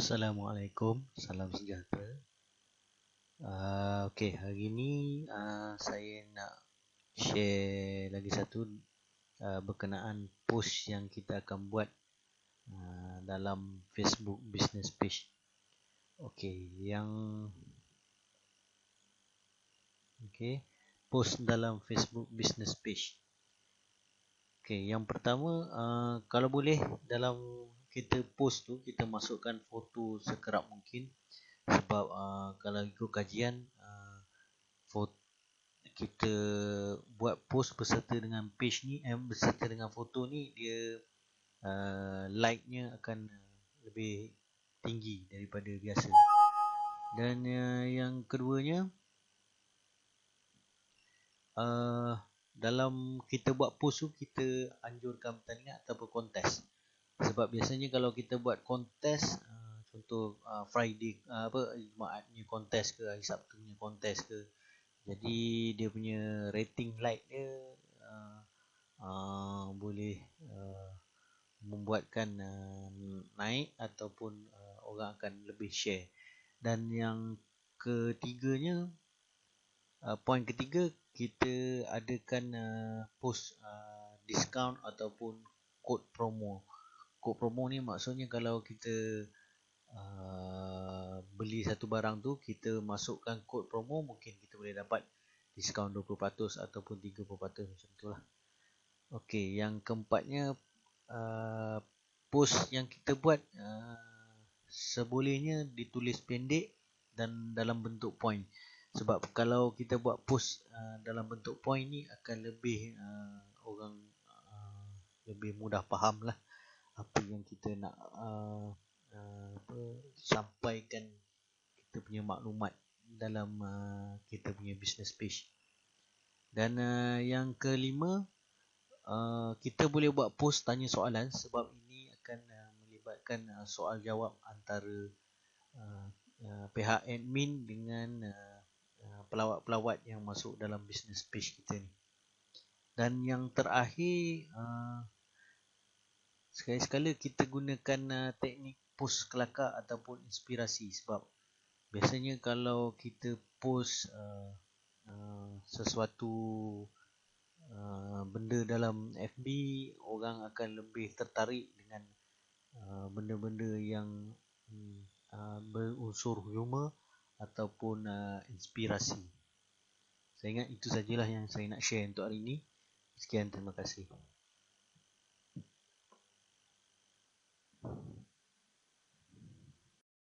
Assalamualaikum, salam sejahtera. Uh, Okey, hari ini uh, saya nak share lagi satu uh, berkenaan post yang kita akan buat uh, dalam Facebook business page. Okey, yang Okey, post dalam Facebook business page. Okey, yang pertama uh, kalau boleh dalam kita post tu kita masukkan foto sekerap mungkin. Sebab uh, kalau ikut kajian uh, foto kita buat post berserta dengan page ni eh, berserta dengan foto ni dia uh, like-nya akan lebih tinggi daripada biasa. Dan uh, yang keduanya uh, dalam kita buat post tu kita anjurkan pertandingan ataupun kontes sebab biasanya kalau kita buat kontes uh, contoh uh, Friday uh, apa Jumaatnya kontes ke hari Sabtunya kontes ke jadi dia punya rating like dia uh, uh, boleh uh, membuatkan uh, naik ataupun uh, orang akan lebih share. Dan yang ketiganya uh, poin ketiga kita adakan uh, post uh, discount ataupun kod promo kod promo ni maksudnya kalau kita uh, beli satu barang tu kita masukkan kod promo mungkin kita boleh dapat diskaun 20% ataupun 30% macam tu lah. Okey, yang keempatnya uh, post yang kita buat uh, sebolehnya ditulis pendek dan dalam bentuk point. Sebab kalau kita buat post uh, dalam bentuk point ni akan lebih uh, orang uh, lebih mudah faham lah apa yang kita nak uh, uh, apa, sampaikan kita punya maklumat dalam uh, kita punya business page. Dan uh, yang kelima uh, kita boleh buat post tanya soalan sebab ini akan uh, melibatkan uh, soal jawab antara uh, uh, pihak admin dengan uh, uh, pelawat-pelawat yang masuk dalam business page kita ni. Dan yang terakhir uh, sekali-sekala kita gunakan uh, teknik post kelakar ataupun inspirasi sebab biasanya kalau kita post uh, uh, sesuatu uh, benda dalam FB orang akan lebih tertarik dengan uh, benda-benda yang uh, berunsur humor ataupun uh, inspirasi. Saya ingat itu sajalah yang saya nak share untuk hari ini. Sekian terima kasih